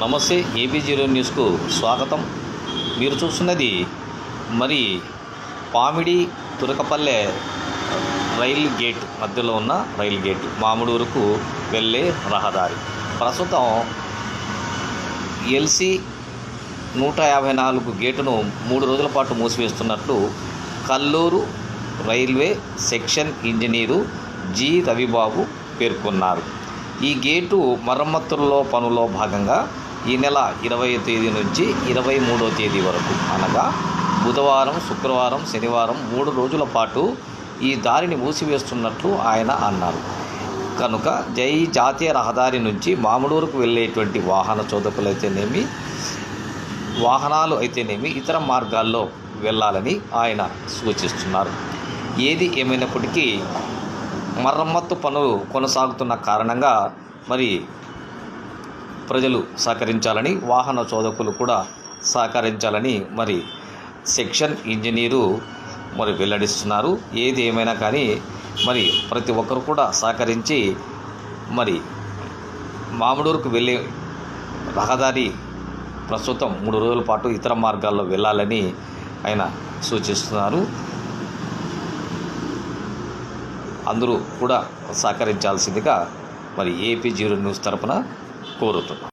నమస్తే AP zero న్యూస్కు స్వాగతం. మీరు చూస్తున్నది మరి పామిడి తురకపల్లె రైల్ గేట్ మధ్యలో ఉన్న రైల్ గేట్ మామిడూరుకు వెళ్ళే రహదారి. ప్రస్తుతం ఎల్సి నూట యాభై నాలుగు గేటును మూడు రోజుల పాటు మూసివేస్తున్నట్లు Kalluru railway section engineer G Ravibabu పేర్కొన్నారు. ఈ గేటు మరమ్మతుల్లో పనులో భాగంగా ఈ నెల ఇరవై తేదీ నుంచి ఇరవై మూడో తేదీ వరకు అనగా బుధవారం శుక్రవారం శనివారం మూడు రోజుల పాటు ఈ దారిని మూసివేస్తున్నట్లు ఆయన అన్నారు. కనుక జై జాతీయ రహదారి నుంచి మామిడూరుకు వెళ్ళేటువంటి వాహన చోదకులైతేనేమి వాహనాలు అయితేనేమి ఇతర మార్గాల్లో వెళ్ళాలని ఆయన సూచిస్తున్నారు. ఏది ఏమైనప్పటికీ మరమ్మత్తు పనులు కొనసాగుతున్న కారణంగా మరి ప్రజలు సహకరించాలని వాహన చోదకులు కూడా సహకరించాలని మరి సెక్షన్ ఇంజనీరు మరి వెల్లడిస్తున్నారు. ఏది ఏమైనా కానీ మరి ప్రతి ఒక్కరు కూడా సహకరించి మరి మామిడూరుకు వెళ్ళే రహదారి ప్రస్తుతం మూడు రోజుల పాటు ఇతర మార్గాల్లో వెళ్ళాలని ఆయన సూచిస్తున్నారు. అందరూ కూడా సహకరించాల్సిందిగా మరి ఏపీ జీరో న్యూస్ తరపున コードと。